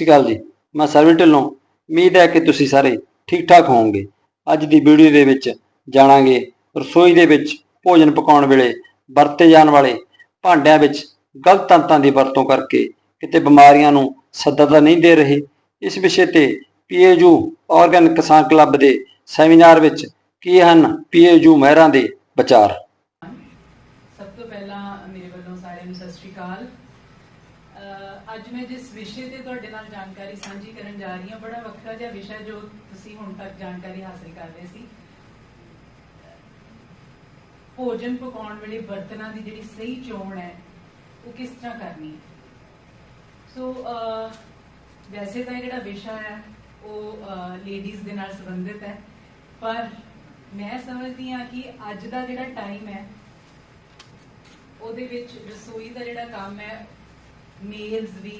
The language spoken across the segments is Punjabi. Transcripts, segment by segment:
ਸਤਿ ਸ਼੍ਰੀ ਅਕਾਲ ਜੀ। ਮੈਂ ਸਰਵਨ ਢਿੱਲੋਂ। ਉਮੀਦ ਹੈ ਕਿ ਤੁਸੀਂ ਸਾਰੇ ਠੀਕ ਠਾਕ ਹੋਵੋਗੇ। ਅੱਜ ਦੀ ਵੀਡੀਓ ਦੇ ਵਿੱਚ ਜਾਣਾਂਗੇ ਰਸੋਈ ਦੇ ਵਿੱਚ ਭੋਜਨ ਪਕਾਉਣ ਵੇਲੇ ਵਰਤੇ ਜਾਣ ਵਾਲੇ ਭਾਂਡਿਆਂ ਵਿੱਚ ਗਲਤ ਤੰਤਾਂ ਦੀ ਵਰਤੋਂ ਕਰਕੇ ਕਿਤੇ ਬਿਮਾਰੀਆਂ ਨੂੰ ਸੱਦਾ ਤਾਂ ਨਹੀਂ ਦੇ ਰਹੇ। ਇਸ ਵਿਸ਼ੇ ਤੇ ਪੀਏਯੂ ਆਰਗਨ ਕਿਸਾਨ ਕਲੱਬ ਦੇ ਸੈਮੀਨਾਰ ਵਿੱਚ ਕੀ ਹਨ ਪੀਏਯੂ ਮਹਿਰਾਂ ਦੇ ਵਿਚਾਰ? ਸਭ ਤੋਂ ਪਹਿਲਾਂ ਮੇਰੇ ਵੱਲੋਂ ਸਾਰਿਆਂ ਨੂੰ ਸਤਿ ਸ਼੍ਰੀ ਅਕਾਲ। ਅੱਜ ਮੈਂ ਜਿਸ ਤੁਹਾਡੇ ਨਾਲ ਜਾਣਕਾਰੀ ਸਾਂਝੀ ਕਰਨ ਜਾ ਰਹੀ ਹਾਂ। ਬੜਾ ਵੱਖਰਾ ਜਿਹਾ ਵਿਸ਼ਾ ਜੋ ਤੁਸੀਂ ਹੁਣ ਤੱਕ ਜਾਣਕਾਰੀ ਹਾਸਲ ਕਰ ਰਹੇ ਸੀ। ਭੋਜਨ ਪਕਾਉਣ ਵੇਲੇ ਬਰਤਨਾਂ ਦੀ ਜਿਹੜੀ ਸਹੀ ਚੋਣ ਹੈ, ਉਹ ਕਿਸ ਤਰ੍ਹਾਂ ਕਰਨੀ ਹੈ? ਸੋ ਵੈਸੇ ਤਾਂ ਜਿਹੜਾ ਵਿਸ਼ਾ ਹੈ, ਉਹ ਲੇਡੀਜ਼ ਦੇ ਨਾਲ ਸੰਬੰਧਿਤ ਹੈ। ਪਰ ਮੈਂ ਸਮਝਦੀ ਹਾਂ ਕਿ ਅੱਜ ਦਾ ਜਿਹੜਾ ਟਾਈਮ ਹੈ, ਉਹਦੇ ਵਿੱਚ ਰਸੋਈ ਦਾ ਜਿਹੜਾ ਕੰਮ ਹੈ ਮੇਲਸ ਵੀ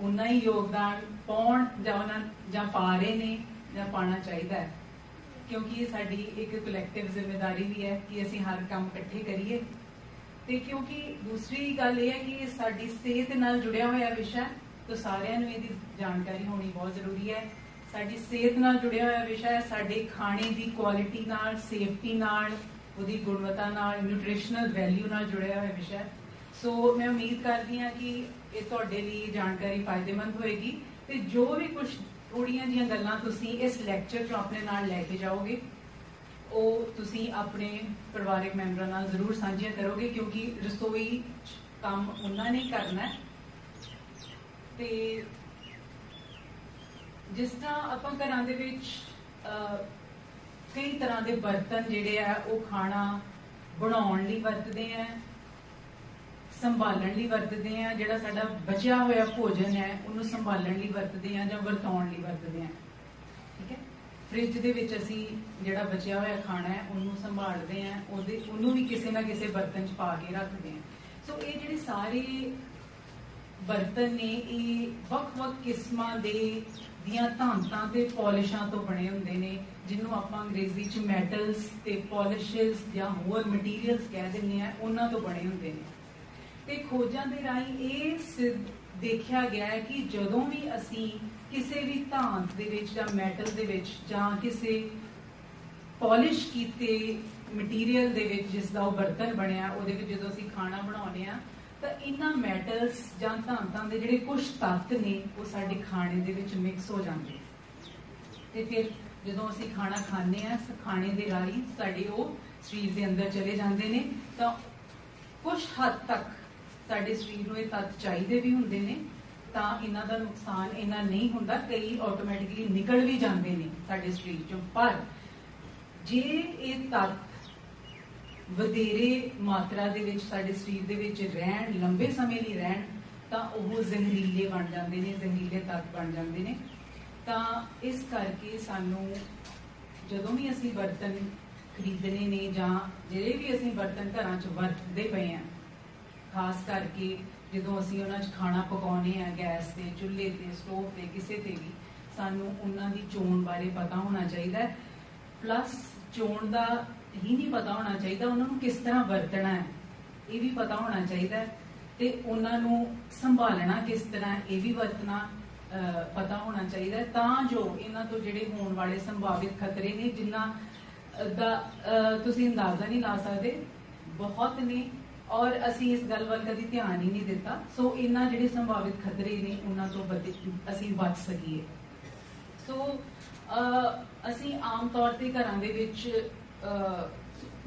ਉਨਾ ਹੀ ਯੋਗਦਾਨ ਪਾਉਣ ਜਾਂ ਉਹਨਾਂ ਜਾਂ ਪਾ ਰਹੇ ਨੇ ਜਾਂ ਪਾਣਾ ਚਾਹੀਦਾ ਹੈ। ਕਿਉਂਕਿ ਇਹ ਸਾਡੀ ਇੱਕ ਕਲੈਕਟਿਵ ਜ਼ਿੰਮੇਵਾਰੀ ਵੀ ਹੈ ਕਿ ਅਸੀਂ ਹਰ ਕੰਮ ਇਕੱਠੇ ਕਰੀਏ। ਤੇ ਕਿਉਂਕਿ ਦੂਸਰੀ ਗੱਲ ਇਹ ਹੈ ਕਿ ਇਹ ਸਾਡੀ ਸਿਹਤ ਨਾਲ ਜੁੜਿਆ ਹੋਇਆ ਵਿਸ਼ਾ ਹੈ, ਤਾਂ ਸਾਰਿਆਂ ਨੂੰ ਇਹਦੀ ਜਾਣਕਾਰੀ ਹੋਣੀ ਬਹੁਤ ਜ਼ਰੂਰੀ ਹੈ। ਸਾਡੀ ਸਿਹਤ ਨਾਲ ਜੁੜਿਆ ਹੋਇਆ ਵਿਸ਼ਾ ਹੈ, ਸਾਡੇ ਖਾਣੇ ਦੀ ਕੁਆਲਿਟੀ ਨਾਲ ਸੇਫਟੀ ਨਾਲ, ਉਹਦੀ ਗੁਣਵੱਤਾ ਨਾਲ ਨਿਊਟ੍ਰੀਸ਼ਨਲ ਵੈਲਿਊ ਨਾਲ ਜੁੜਿਆ ਹੋਇਆ ਵਿਸ਼ਾ ਹੈ। ਸੋ ਮੈਂ ਉਮੀਦ ਕਰਦੀ ਹਾਂ ਕਿ ਇਹ ਤੁਹਾਡੇ ਲਈ ਜਾਣਕਾਰੀ ਫਾਇਦੇਮੰਦ ਹੋਏਗੀ ਤੇ ਜੋ ਵੀ ਕੁਝ ਥੋੜੀਆਂ ਜੀਆਂ ਗੱਲਾਂ ਤੁਸੀਂ ਇਸ ਲੈਕਚਰ ਤੋਂ ਆਪਣੇ ਨਾਲ ਲੈ ਕੇ ਜਾਓਗੇ, ਉਹ ਤੁਸੀਂ ਆਪਣੇ ਪਰਿਵਾਰਕ ਮੈਂਬਰਾਂ ਨਾਲ ਜ਼ਰੂਰ ਸਾਂਝੀਆਂ ਕਰੋਗੇ ਕਿਉਂਕਿ ਰਸੋਈ ਕੰਮ ਉਹਨਾਂ ਨੇ ਕਰਨਾ ਹੈ। ਤੇ ਜਿਸ ਤਰ੍ਹਾਂ ਆਪਾਂ ਘਰਾਂ ਦੇ ਵਿੱਚ ਕਈ ਤਰ੍ਹਾਂ ਦੇ ਬਰਤਨ ਜਿਹੜੇ ਆ, ਉਹ ਖਾਣਾ ਬਣਾਉਣ ਲਈ ਵਰਤਦੇ ਆ। ਸੰਭਾਲਣ ਲਈ ਵਰਤਦੇ ਆ ਜਿਹੜਾ ਸਾਡਾ ਬਚਿਆ ਹੋਇਆ ਭੋਜਨ ਹੈ, ਉਹਨੂੰ ਸੰਭਾਲਣ ਲਈ ਵਰਤਦੇ ਆ ਜਾਂ ਵਰਤਾਉਣ ਲਈ ਵਰਤਦੇ ਆ ਠੀਕ ਹੈ? ਫ੍ਰਿਜ ਦੇ ਵਿੱਚ ਅਸੀਂ ਜਿਹੜਾ ਬਚਿਆ ਹੋਇਆ ਖਾਣਾ ਹੈ, ਉਹਨੂੰ ਸੰਭਾਲਦੇ ਆ ਉਹਦੇ, ਉਹਨੂੰ ਵੀ ਕਿਸੇ ਨਾ ਕਿਸੇ ਬਰਤਨ 'ਚ ਪਾ ਕੇ ਰੱਖਦੇ ਆ ਸੋ ਇਹ ਜਿਹੜੇ ਸਾਰੇ ਬਰਤਨ ਨੇ, ਇਹ ਵੱਖ-ਵੱਖ ਕਿਸਮਾਂ ਦੇ ਦੀਆਂ ਧਾਤਾਂ ਤੇ ਪੋਲਿਸ਼ਾਂ ਤੋਂ ਬਣੇ ਹੁੰਦੇ ਨੇ, ਜਿਹਨੂੰ ਆਪਾਂ ਅੰਗਰੇਜ਼ੀ 'ਚ ਮੈਟਲਸ ਤੇ ਪੋਲਿਸ਼ਸ ਜਾਂ ਹੋਰ ਮਟੀਰੀਅਲਸ ਕਹਿ ਦਿੰਦੇ ਆ ਉਹਨਾਂ ਤੋਂ ਬਣੇ ਹੁੰਦੇ ਨੇ। ਤੇ ਖੋਜਾਂ ਦੇ ਰਾਹੀਂ ਇਹ ਸਿੱਧ ਦੇਖਿਆ ਗਿਆ ਹੈ ਕਿ ਜਦੋਂ ਵੀ ਅਸੀਂ ਕਿਸੇ ਵੀ ਧਾਤ ਦੇ ਵਿੱਚ ਜਾਂ ਮੈਟਲ ਦੇ ਵਿੱਚ ਜਾਂ ਕਿਸੇ ਪਾਲਿਸ਼ ਕੀਤੇ ਮਟੀਰੀਅਲ ਦੇ ਵਿੱਚ ਜਿਸ ਦਾ ਉਹ ਬਰਤਨ ਬਣਿਆ, ਉਹਦੇ ਵਿੱਚ ਜਦੋਂ ਅਸੀਂ ਖਾਣਾ ਬਣਾਉਂਦੇ ਆ ਤਾਂ ਇਹਨਾਂ ਮੈਟਲਸ ਜਾਂ ਧਾਤਾਂ ਦੇ ਜਿਹੜੇ ਕੁਝ ਤੱਤ ਨੇ, ਉਹ ਸਾਡੇ ਖਾਣੇ ਦੇ ਵਿੱਚ ਮਿਕਸ ਹੋ ਜਾਂਦੇ ਤੇ ਫਿਰ ਜਦੋਂ ਅਸੀਂ ਖਾਣਾ ਖਾਂਦੇ ਆ ਖਾਣੇ ਦੇ ਰਾਹੀਂ ਸਾਡੇ ਉਹ ਸਰੀਰ ਦੇ ਅੰਦਰ ਚਲੇ ਜਾਂਦੇ ਨੇ, ਤਾਂ ਕੁਝ ਹੱਦ ਤੱਕ ਸਾਡੇ ਸਰੀਰ ਨੂੰ ਇਹ ਤੱਤ ਚਾਹੀਦੇ ਵੀ ਹੁੰਦੇ ਨੇ, ਤਾਂ ਇਹਨਾਂ ਦਾ ਨੁਕਸਾਨ ਇੰਨਾ ਨਹੀਂ ਹੁੰਦਾ, ਕਈ ਆਟੋਮੈਟਿਕਲੀ ਨਿਕਲ ਵੀ ਜਾਂਦੇ ਨੇ ਸਾਡੇ ਸਰੀਰ ਚੋਂ। ਪਰ ਜੇ ਇਹ ਤੱਤ ਵਧੇਰੇ ਮਾਤਰਾ ਦੇ ਵਿੱਚ ਸਾਡੇ ਸਰੀਰ ਦੇ ਵਿੱਚ ਰਹਿਣ, ਲੰਬੇ ਸਮੇਂ ਲਈ ਰਹਿਣ, ਤਾਂ ਉਹ ਜ਼ਹਿਰੀਲੇ ਬਣ ਜਾਂਦੇ ਨੇ, ਜ਼ਹਿਰੀਲੇ ਤੱਤ ਬਣ ਜਾਂਦੇ ਨੇ। ਤਾਂ ਇਸ ਕਰਕੇ ਸਾਨੂੰ ਜਦੋਂ ਵੀ ਅਸੀਂ ਬਰਤਨ ਖਰੀਦਣੇ ਨੇ ਜਾਂ ਜਿਹੜੇ ਵੀ ਅਸੀਂ ਬਰਤਨ ਘਰਾਂ 'ਚ ਵਰਤਦੇ ਪਏ ਆ ਖਾਸ ਕਰਕੇ ਜਦੋਂ ਅਸੀਂ ਉਹਨਾਂ 'ਚ ਖਾਣਾ ਪਕਾਉਨੇ ਆ, ਗੈਸ ਤੇ, ਚੁੱਲ੍ਹੇ ਤੇ, ਸਟੋਵ ਤੇ, ਕਿਸੇ ਤੇ ਵੀ, ਸਾਨੂੰ ਉਹਨਾਂ ਦੀ ਚੋਣ ਬਾਰੇ ਪਤਾ ਹੋਣਾ ਚਾਹੀਦਾ ਹੈ। ਪਲੱਸ ਚੋਣ ਦਾ ਹੀ ਨਹੀਂ ਪਤਾ ਹੋਣਾ ਚਾਹੀਦਾ, ਉਹਨਾਂ ਨੂੰ ਕਿਸ ਤਰ੍ਹਾਂ ਵਰਤਣਾ ਹੈ, ਇਹ ਵੀ ਪਤਾ ਹੋਣਾ ਚਾਹੀਦਾ ਹੈ। ਤੇ ਉਹਨਾਂ ਨੂੰ ਸੰਭਾਲਣਾ ਕਿਸ ਤਰ੍ਹਾਂ ਇਹ ਵੀ ਵਰਤਣਾ ਪਤਾ ਹੋਣਾ ਚਾਹੀਦਾ ਤਾਂ ਜੋ ਇਹਨਾਂ ਤੋਂ ਜਿਹੜੇ ਹੋਣ ਵਾਲੇ ਸੰਭਾਵਿਤ ਖਤਰੇ ਨੇ, ਜਿਨ੍ਹਾਂ ਦਾ ਤੁਸੀਂ ਅੰਦਾਜ਼ਾ ਨਹੀਂ ਲਾ ਸਕਦੇ, ਬਹੁਤ ਨੇ ਔਰ ਅਸੀਂ ਇਸ ਗੱਲ ਵੱਲ ਕਦੀ ਧਿਆਨ ਹੀ ਨਹੀਂ ਦਿੱਤਾ। ਸੋ ਇਹਨਾਂ ਜਿਹੜੇ ਸੰਭਾਵਿਤ ਖਤਰੇ ਨੇ, ਉਹਨਾਂ ਤੋਂ ਬਚ- ਅਸੀਂ ਬਚ ਸਕੀਏ। ਸੋ ਅਸੀਂ ਆਮ ਤੌਰ ਤੇ ਘਰਾਂ ਦੇ ਵਿੱਚ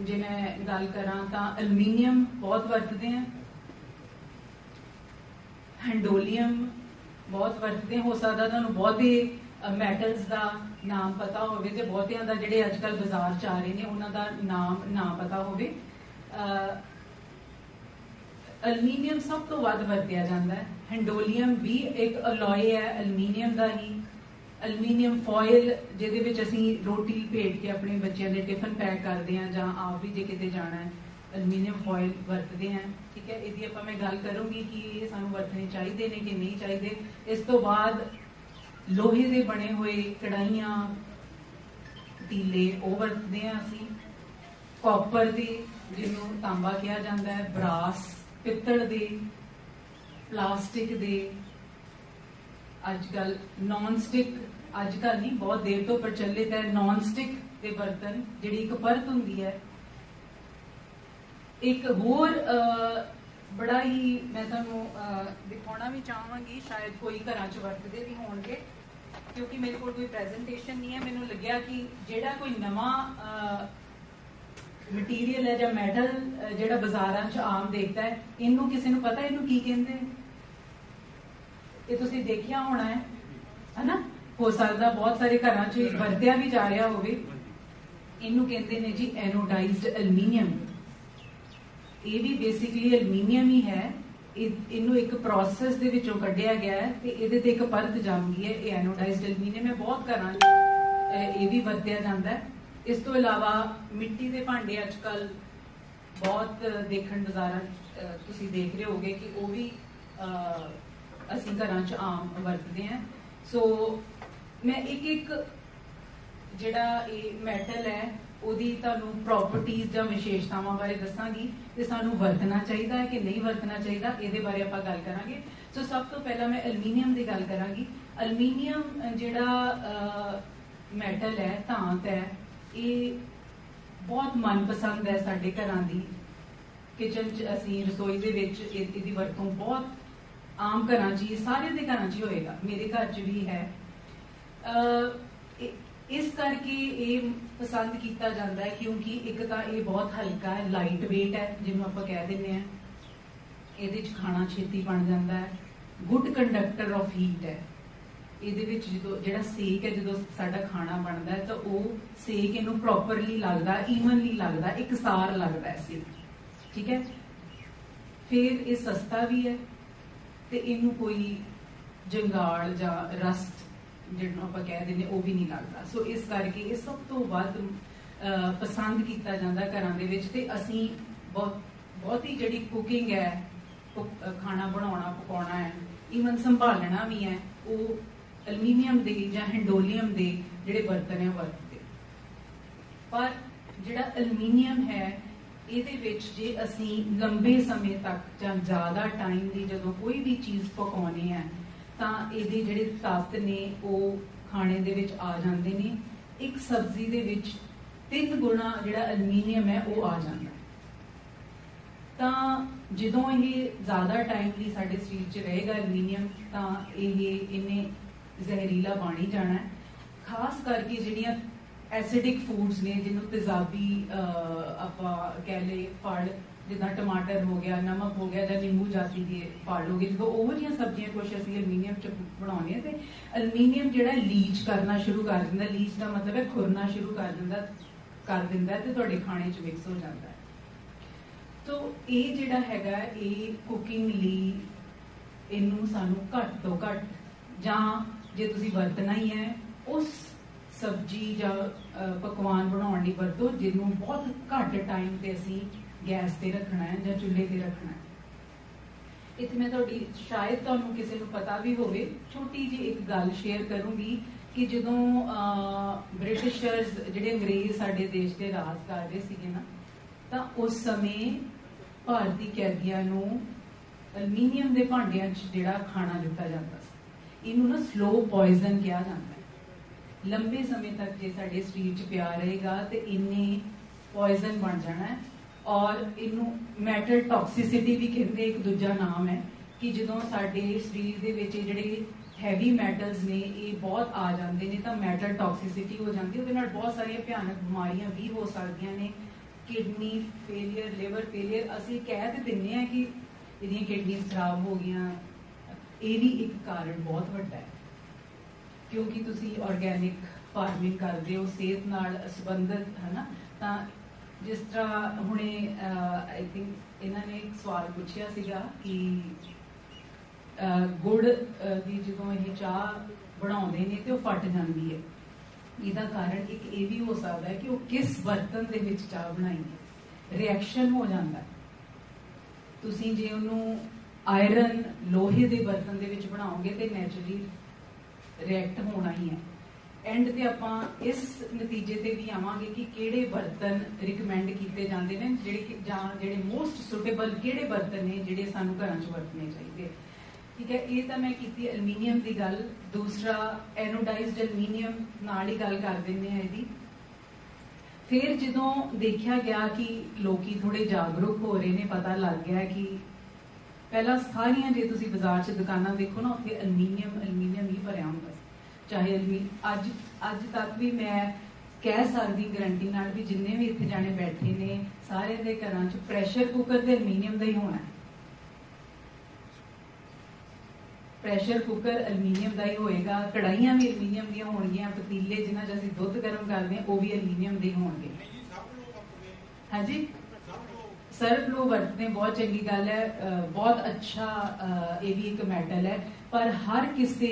ਜੇ ਮੈਂ ਗੱਲ ਕਰਾਂ ਤਾਂ ਐਲੂਮੀਨੀਅਮ ਬਹੁਤ ਵਰਤਦੇ ਹਾਂ। ਹੈਂਡੋਲੀਅਮ ਬਹੁਤ ਵਰਤਦੇ ਹੋ। ਸਕਦਾ ਤੁਹਾਨੂੰ ਬਹੁਤੇ ਮੈਟਲਸ ਦਾ ਨਾਮ ਪਤਾ ਹੋਵੇ ਤੇ ਬਹੁਤਿਆਂ ਦਾ ਜਿਹੜੇ ਅੱਜ ਕੱਲ ਬਾਜ਼ਾਰ ਚ ਆ ਰਹੇ ਨੇ, ਉਹਨਾਂ ਦਾ ਨਾਮ ਨਾ ਪਤਾ ਹੋਵੇ। ਅਲਮੀਨੀਅਮ ਸਭ ਤੋਂ ਵੱਧ ਵਰਤਿਆ ਜਾਂਦਾ ਹੈ। ਹੈਂਡੋਲੀਅਮ ਵੀ ਇੱਕ ਅਲੋਏ ਹੈ, ਅਲਮੀਨੀਅਮ ਦਾ ਹੀ। ਅਲਮੀਨੀਅਮ ਫੋਇਲ ਜਿਹਦੇ ਵਿੱਚ ਅਸੀਂ ਰੋਟੀ ਭੇਟ ਕੇ ਆਪਣੇ ਬੱਚਿਆਂ ਦੇ ਟਿਫਨ ਪੈਕ ਕਰਦੇ ਹਾਂ ਜਾਂ ਆਪ ਵੀ ਜੇ ਕਿਤੇ ਜਾਣਾ ਹੈ ਐਲੂਮੀਨੀਅਮ ਫੋਇਲ ਵਰਤਦੇ ਹਾਂ। ਠੀਕ ਹੈ, ਇਹਦੀ ਆਪਾਂ ਮੈਂ ਗੱਲ ਕਰੂੰਗੀ ਕਿ ਇਹ ਸਾਨੂੰ ਵਰਤਣੇ ਚਾਹੀਦੇ ਨੇ ਕਿ ਨਹੀਂ ਚਾਹੀਦੇ। ਇਸ ਤੋਂ ਬਾਅਦ ਲੋਹੇ ਦੇ ਬਣੇ ਹੋਏ ਕੜਾਈਆਂ ਤੀਲੇ ਉਹ ਵਰਤਦੇ ਹਾਂ ਅਸੀਂ। ਕਾਪਰ ਦੀ, ਜਿਹਨੂੰ ਤਾਂਬਾ ਕਿਹਾ ਜਾਂਦਾ ਹੈ, ਬਰਾਸ। ਪਿੱਤਲ ਦੇ ਪਲਾਸਟਿਕ ਦੇ ਅੱਜ ਕੱਲ ਨਾਨ ਸਟਿਕ ਅੱਜ ਕੱਲ ਨਹੀਂ ਬਹੁਤ ਦੇਰ ਤੋਂ ਪ੍ਰਚਲਿਤ ਹੈ ਨਾਨ ਸਟਿਕ ਦੇ ਬਰਤਨ ਜਿਹੜੀ ਇੱਕ ਪਰਤ ਹੁੰਦੀ ਹੈ। ਇੱਕ ਹੋਰ ਅਹ, ਬੜਾ ਹੀ ਮੈਂ ਤੁਹਾਨੂੰ ਅਹ, ਦਿਖਾਉਣਾ ਵੀ ਚਾਹਾਂਗੀ ਸ਼ਾਇਦ ਕੋਈ ਘਰਾਂ 'ਚ ਵਰਤਦੇ ਵੀ ਹੋਣਗੇ ਕਿਉਂਕਿ ਮੇਰੇ ਕੋਲ ਕੋਈ ਪ੍ਰੈਜੈਂਟੇਸ਼ਨ ਨਹੀਂ ਹੈ। ਮੈਨੂੰ ਲੱਗਿਆ ਕਿ ਜਿਹੜਾ ਕੋਈ ਨਵਾਂ ਮਟੀਰੀਅਲ ਹੈ ਜਾਂ ਮੈਟਲ ਜਿਹੜਾ ਬਾਜ਼ਾਰਾਂ 'ਚ ਆਮ ਦੇਖਦਾ ਹੈ, ਇਹਨੂੰ ਕਿਸੇ ਨੂੰ ਪਤਾ, ਇਹਨੂੰ ਕੀ ਕਹਿੰਦੇ ਇਹ ਤੁਸੀਂ ਦੇਖਿਆ ਹੋਣਾ ਹੈ, ਹਨਾ? ਹੋ ਸਕਦਾ ਬਹੁਤ ਸਾਰੇ ਘਰਾਂ 'ਚ ਵਰਤਿਆ ਵੀ ਜਾ ਰਿਹਾ ਹੋਵੇ। ਇਹਨੂੰ ਕਹਿੰਦੇ ਨੇ ਜੀ ਐਨੋਡਾਈਜ਼ਡ ਐਲੂਮੀਨੀਅਮ ਇਹ ਵੀ ਬੇਸਿਕਲੀ ਐਲੂਮੀਨੀਅਮ ਹੀ ਹੈ। ਇਹਨੂੰ ਇੱਕ ਪ੍ਰੋਸੈਸ ਦੇ ਵਿੱਚੋਂ ਕੱਢਿਆ ਗਿਆ ਹੈ ਤੇ ਇਹਦੇ ਤੇ ਇੱਕ ਪਰਤ ਜੰਮਦੀ ਹੈ, ਇਹ ਐਨੋਡਾਈਜ਼ਡ ਐਲੂਮੀਨੀਅਮ ਹੈ। ਬਹੁਤ ਘਰਾਂ 'ਚ ਇਹ ਵੀ ਵਰਤਿਆ ਜਾਂਦਾ ਹੈ। ਇਸ ਤੋਂ ਇਲਾਵਾ ਮਿੱਟੀ ਦੇ ਭਾਂਡੇ ਅੱਜ ਕੱਲ ਬਹੁਤ ਦੇਖਣ ਬਾਜ਼ਾਰਾਂ ਤੁਸੀਂ ਦੇਖ ਰਹੇ ਹੋਗੇ ਕਿ ਉਹ ਵੀ ਅਸੀਂ ਘਰਾਂ 'ਚ ਆਮ ਵਰਤਦੇ ਹਾਂ। ਸੋ ਮੈਂ ਇੱਕ ਇੱਕ ਜਿਹੜਾ ਇਹ ਮੈਟਲ ਹੈ, ਉਹਦੀ ਤੁਹਾਨੂੰ ਪ੍ਰਾਪਰਟੀਆਂ ਜਾਂ ਵਿਸ਼ੇਸ਼ਤਾਵਾਂ ਬਾਰੇ ਦੱਸਾਂਗੀ ਤੇ ਸਾਨੂੰ ਵਰਤਣਾ ਚਾਹੀਦਾ ਹੈ ਕਿ ਨਹੀਂ ਵਰਤਣਾ ਚਾਹੀਦਾ, ਇਹਦੇ ਬਾਰੇ ਆਪਾਂ ਗੱਲ ਕਰਾਂਗੇ। ਸੋ ਸਭ ਤੋਂ ਪਹਿਲਾਂ ਮੈਂ ਐਲੂਮੀਨੀਅਮ ਦੀ ਗੱਲ ਕਰਾਂਗੀ। ਐਲੂਮੀਨੀਅਮ ਜਿਹੜਾ ਮੈਟਲ ਹੈ, ਧਾਤ ਹੈ ਇਹ ਬਹੁਤ ਮਨਪਸੰਦ ਹੈ ਸਾਡੇ ਘਰਾਂ ਦੀ ਕਿਚਨ 'ਚ ਅਸੀਂ ਰਸੋਈ ਦੇ ਵਿੱਚ ਇਹ- ਇਹਦੀ ਵਰਤੋਂ ਬਹੁਤ ਆਮ ਘਰਾਂ 'ਚ ਹੀ ਸਾਰੇ ਦੇ ਘਰਾਂ 'ਚ ਹੀ ਹੋਏਗਾ, ਮੇਰੇ ਘਰ 'ਚ ਵੀ ਹੈ। ਇਸ ਕਰਕੇ ਇਹ ਪਸੰਦ ਕੀਤਾ ਜਾਂਦਾ ਹੈ, ਕਿਉਂਕਿ ਇੱਕ ਤਾਂ ਇਹ ਬਹੁਤ ਹਲਕਾ ਹੈ ਲਾਈਟ weight ਹੈ, ਜਿਹਨੂੰ ਆਪਾਂ ਕਹਿ ਦਿੰਦੇ ਆ ਇਹਦੇ 'ਚ ਖਾਣਾ ਛੇਤੀ ਬਣ ਜਾਂਦਾ ਹੈ। ਗੁੱਡ ਕੰਡਕਟਰ ਆਫ ਹੀਟ ਹੈ। ਇਹਦੇ ਵਿੱਚ ਜਦੋਂ ਜਿਹੜਾ ਸੇਕ ਹੈ, ਜਦੋਂ ਸਾਡਾ ਖਾਣਾ ਬਣਦਾ ਹੈ, ਤਾਂ ਉਹ ਸੇਕ ਇਹਨੂੰ ਪ੍ਰੋਪਰਲੀ ਲੱਗਦਾ ਈਵਨਲੀ ਲੱਗਦਾ, ਇਕਸਾਰ ਲੱਗਦਾ ਹੈ ਸੇਕ ਠੀਕ ਹੈ? ਫਿਰ ਇਹ ਸਸਤਾ ਵੀ ਹੈ ਤੇ ਇਹਨੂੰ ਕੋਈ ਜੰਗਾਲ ਜਾਂ ਰਸਟ ਜਿਹਨੂੰ ਆਪਾਂ ਕਹਿ ਦਿੰਦੇ ਉਹ ਵੀ ਨਹੀਂ ਲੱਗਦਾ। ਸੋ ਇਸ ਕਰਕੇ ਇਹ ਸਭ ਤੋਂ ਵੱਧ ਪਸੰਦ ਕੀਤਾ ਜਾਂਦਾ ਘਰਾਂ ਦੇ ਵਿੱਚ ਤੇ ਅਸੀਂ ਬਹੁਤ, ਬਹੁਤੀ ਜਿਹੜੀ ਕੁਕਿੰਗ ਹੈ ਖਾਣਾ ਬਣਾਉਣਾ, ਪਕਾਉਣਾ ਹੈ ਈਵਨ ਸੰਭਾਲਣਾ ਵੀ ਹੈ, ਉਹ ਅਲਮੀਨੀਅਮ ਦੇ ਜਾਂ ਹੈਂਡੋਲੀਅਮ ਦੇ ਜਿਹੜੇ ਬਰਤਨ ਹੈ ਵਰਤਦੇ ਪਰ ਜਿਹੜਾ ਅਲਮੀਨੀਅਮ ਹੈ, ਇਹਦੇ ਵਿੱਚ ਜੇ ਅਸੀਂ ਲੰਬੇ ਸਮੇਂ ਤੱਕ ਜਾਂ ਜ਼ਿਆਦਾ ਟਾਈਮ ਲਈ ਜਦੋਂ ਕੋਈ ਵੀ ਚੀਜ਼ ਪਕਾਉਣੀ ਹੈ, ਤਾਂ ਇਹਦੇ ਜਿਹੜੇ ਤੱਤ ਨੇ ਉਹ ਖਾਣੇ ਦੇ ਵਿੱਚ ਆ ਜਾਂਦੇ ਨੇ। ਇੱਕ ਸਬਜ਼ੀ ਦੇ ਵਿੱਚ ਤਿੰਨ ਗੁਣਾ ਜਿਹੜਾ ਅਲਮੀਨੀਅਮ ਹੈ, ਉਹ ਆ ਜਾਂਦਾ ਤਾਂ ਜਦੋਂ ਇਹ ਜ਼ਿਆਦਾ ਟਾਈਮ ਲਈ ਸਾਡੇ ਸਰੀਰ 'ਚ ਰਹੇਗਾ ਅਲਮੀਨੀਅਮ ਤਾਂ ਇਹ ਇਹਨੇ ਜ਼ਹਿਰੀਲਾ ਪਾਣੀ ਜਾਣਾ ਹੈ। ਖਾਸ ਕਰਕੇ ਜਿਹੜੀਆਂ ਐਸਿਡਿਕ ਫੂਡਸ ਨੇ, ਜਿਹਨੂੰ ਤੇਜ਼ਾਬੀ ਆਪਾਂ ਕਹਿ ਲਏ ਫਲ, ਜਿੱਦਾਂ ਟਮਾਟਰ ਹੋ ਗਿਆ, ਨਮਕ ਹੋ ਗਿਆ ਜਾਂ ਨਿੰਬੂ ਜਾਤੀ ਦੇ ਫਲ ਹੋ ਗਏ, ਜਦੋਂ ਉਹ ਜਿਹੀਆਂ ਸਬਜ਼ੀਆਂ ਕੁਛ ਅਸੀਂ ਐਲੂਮੀਨੀਅਮ ਚ ਬਣਾਉਂਦੇ ਆ ਤੇ ਅਲਮੀਨੀਅਮ ਜਿਹੜਾ ਲੀਚ ਕਰਨਾ ਸ਼ੁਰੂ ਕਰ ਦਿੰਦਾ ਲੀਚ ਦਾ ਮਤਲਬ ਹੈ ਖੁਰਨਾ ਸ਼ੁਰੂ ਕਰ ਦਿੰਦਾ ਕਰ ਦਿੰਦਾ ਤੇ ਤੁਹਾਡੇ ਖਾਣੇ 'ਚ ਮਿਕਸ ਹੋ ਜਾਂਦਾ ਹੈ। ਤੋ ਇਹ ਜਿਹੜਾ ਹੈਗਾ, ਇਹ ਕੁਕਿੰਗ ਲਈ ਇਹਨੂੰ ਸਾਨੂੰ ਘੱਟ ਤੋਂ ਘੱਟ ਜਾਂ ਜੇ ਤੁਸੀਂ ਵਰਤਣਾ ਹੀ ਹੈ, ਉਸ ਸਬਜੀ ਜਾਂ ਪਕਵਾਨ ਬਣਾਉਣ ਲਈ ਵਰਤੋ ਜਿਹਨੂੰ ਬਹੁਤ ਘੱਟ ਟਾਈਮ ਤੇ ਅਸੀਂ ਗੈਸ ਤੇ ਰੱਖਣਾ ਹੈ ਜਾਂ ਚੁੱਲ੍ਹੇ ਤੇ ਰੱਖਣਾ ਹੈ। ਇੱਥੇ ਮੈਂ ਤੁਹਾਡੀ, ਸ਼ਾਇਦ ਤੁਹਾਨੂੰ ਕਿਸੇ ਨੂੰ ਪਤਾ ਵੀ ਹੋਵੇ, ਛੋਟੀ ਜਿਹੀ ਇੱਕ ਗੱਲ ਸ਼ੇਅਰ ਕਰੂੰਗੀ ਕਿ ਜਦੋਂ ਬ੍ਰਿਟਿਸ਼ਰਸ ਜਿਹੜੇ ਅੰਗਰੇਜ਼ ਸਾਡੇ ਦੇਸ਼ ਦੇ ਰਾਜ ਕਰ ਰਹੇ ਸੀਗੇ ਨਾ, ਤਾਂ ਉਸ ਸਮੇਂ ਭਾਰਤੀ ਕੈਦੀਆਂ ਨੂੰ ਅਲਮੀਨੀਅਮ ਦੇ ਭਾਂਡਿਆਂ 'ਚ ਜਿਹੜਾ ਖਾਣਾ ਦਿੱਤਾ ਜਾਂਦਾ ਇਹਨੂੰ ਨਾ ਸਲੋ ਪੋਇਜ਼ਨ ਕਿਹਾ ਜਾਂਦਾ ਹੈ। ਲੰਬੇ ਸਮੇਂ ਤੱਕ ਜੇ ਸਾਡੇ ਸਰੀਰ 'ਚ ਪਿਆ ਰਹੇਗਾ ਤੇ ਇਹਨੇ ਪੋਇਜ਼ਨ ਬਣ ਜਾਣਾ ਹੈ ਔਰ ਇਹਨੂੰ ਮੈਟਲ ਟੌਕਸਿਸਿਟੀ ਵੀ ਕਹਿੰਦੇ ਇੱਕ ਦੂਜਾ ਨਾਮ ਹੈ ਕਿ ਜਦੋਂ ਸਾਡੇ ਸਰੀਰ ਦੇ ਵਿੱਚ ਜਿਹੜੇ ਹੈਵੀ ਮੈਟਲਸ ਨੇ, ਇਹ ਬਹੁਤ ਆ ਜਾਂਦੇ ਨੇ ਤਾਂ ਮੈਟਲ ਟੌਕਸਿਸਿਟੀ ਹੋ ਜਾਂਦੀ ਹੈ। ਉਹਦੇ ਨਾਲ ਬਹੁਤ ਸਾਰੀਆਂ ਭਿਆਨਕ ਬਿਮਾਰੀਆਂ ਵੀ ਹੋ ਸਕਦੀਆਂ ਨੇ। ਕਿਡਨੀ ਫੇਲਿਅਰ ਲਿਵਰ ਫੇਲਿਅਰ ਅਸੀਂ ਕਹਿ ਤੇ ਦਿੰਨੇ ਆ ਕਿ ਇਹਦੀਆਂ ਕਿਡਨੀਆਂ ਖਰਾਬ ਹੋ ਗਈਆਂ ਇਹ ਵੀ ਇੱਕ ਕਾਰਨ ਬਹੁਤ ਵੱਡਾ ਹੈ, ਕਿਉਂਕਿ ਤੁਸੀਂ ਆਰਗੇਨਿਕ ਫਾਰਮਿੰਗ ਕਰਦੇ ਹੋ, ਸਿਹਤ ਨਾਲ ਸੰਬੰਧਿਤ ਹੈ ਤਾਂ ਜਿਸ ਤਰ੍ਹਾਂ ਹੁਣੇ ਆਈ ਥਿੰਕ ਇਹਨਾਂ ਨੇ ਇੱਕ ਸਵਾਲ ਪੁੱਛਿਆ ਸੀਗਾ ਕਿ ਗੁੜ ਦੀ ਜਦੋਂ ਇਹ ਚਾਹ ਬਣਾਉਂਦੇ ਨੇ ਤੇ ਉਹ ਫਟ ਜਾਂਦੀ ਹੈ। ਇਹਦਾ ਕਾਰਨ ਇੱਕ ਇਹ ਵੀ ਹੋ ਸਕਦਾ ਹੈ ਕਿ ਉਹ ਕਿਸ ਬਰਤਨ ਦੇ ਵਿੱਚ ਚਾਹ ਬਣਾਈ ਹੈ। ਰਿਐਕਸ਼ਨ ਹੋ ਜਾਂਦਾ ਤੁਸੀਂ ਜੇ ਉਹਨੂੰ ਆਇਰਨ ਲੋਹੇ ਦੇ ਬਰਤਨ ਦੇ ਵਿੱਚ ਬਣਾਓਗੇ ਤੇ ਨੇਚਰਲੀ ਰਿਐਕਟ ਹੋਣਾ ਹੀ ਹੈ। ਐਂਡ ਤੇ ਆਪਾਂ ਇਸ ਨਤੀਜੇ ਤੇ ਵੀ ਆਵਾਂਗੇ ਕਿ ਕਿਹੜੇ ਬਰਤਨ ਰਿਕਮੈਂਡ ਕੀਤੇ ਜਾਂਦੇ ਨੇ, ਜਿਹੜੇ ਕਿ- ਜਾਂ ਜਿਹੜੇ ਮੋਸਟ ਸੁਟੇਬਲ ਕਿਹੜੇ ਬਰਤਨ ਨੇ ਜਿਹੜੇ ਸਾਨੂੰ ਘਰਾਂ 'ਚ ਵਰਤਣੇ ਚਾਹੀਦੇ। ਠੀਕ ਹੈ, ਇਹ ਤਾਂ ਮੈਂ ਕੀਤੀ ਐਲੂਮੀਨੀਅਮ ਦੀ ਗੱਲ। ਦੂਸਰਾ ਐਨੋਡਾਈਜ਼ਡ ਐਲੂਮੀਨੀਅਮ ਨਾਲ ਹੀ ਗੱਲ ਕਰ ਦਿੰਦੇ ਆ ਇਹਦੀ। ਫਿਰ ਜਦੋਂ ਦੇਖਿਆ ਗਿਆ ਕਿ ਲੋਕੀ ਥੋੜੇ ਜਾਗਰੂਕ ਹੋ ਰਹੇ ਨੇ, ਪਤਾ ਲੱਗ ਗਿਆ ਕਿ ਪਹਿਲਾਂ ਸਾਰੀਆਂ ਜੇ ਤੁਸੀਂ ਬਾਜ਼ਾਰ 'ਚ ਦੁਕਾਨਾਂ ਦੇਖੋ ਨਾ ਉੱਥੇ ਐਲੂਮੀਨੀਅਮ ਐਲੂਮੀਨੀਅਮ ਹੀ ਭਰਿਆ ਹੁੰਦਾ ਸੀ। ਚਾਹੇ ਐਲੂਮੀ ਅੱਜ ਅੱਜ ਤੱਕ ਵੀ ਮੈਂ ਕਹਿ ਸਕਦੀ ਗਰੰਟੀ ਨਾਲ ਵੀ ਜਿੰਨੇ ਵੀ ਇੱਥੇ ਜਾਣੇ ਬੈਠੇ ਨੇ ਸਾਰਿਆਂ ਦੇ ਘਰਾਂ 'ਚ ਪ੍ਰੈਸ਼ਰ ਕੁੱਕਰ ਤੇ ਐਲੂਮੀਨੀਅਮ ਦਾ ਹੀ ਹੋਣਾ ਹੈ। ਪ੍ਰੈਸ਼ਰ ਕੁੱਕਰ ਐਲੂਮੀਨੀਅਮ ਦਾ ਹੀ ਹੋਏਗਾ ਕੜਾਈਆਂ ਵੀ ਐਲੂਮੀਨੀਅਮ ਦੀਆਂ ਹੋਣਗੀਆਂ ਪਤੀਲੇ ਜਿਨ੍ਹਾਂ 'ਚ ਅਸੀਂ ਦੁੱਧ ਗਰਮ ਕਰਦੇ ਹਾਂ ਉਹ ਵੀ ਐਲੂਮੀਨੀਅਮ ਦੇ ਹੋਣਗੇ। ਹਾਂਜੀ? ਸਰਫ ਲੋ ਵਰਤਦੇ ਬਹੁਤ ਚੰਗੀ ਗੱਲ ਹੈ ਅਹ ਬਹੁਤ ਅੱਛਾ ਅਹ ਇਹ ਵੀ ਇੱਕ ਮੈਟਲ ਹੈ ਪਰ ਹਰ ਕਿਸੇ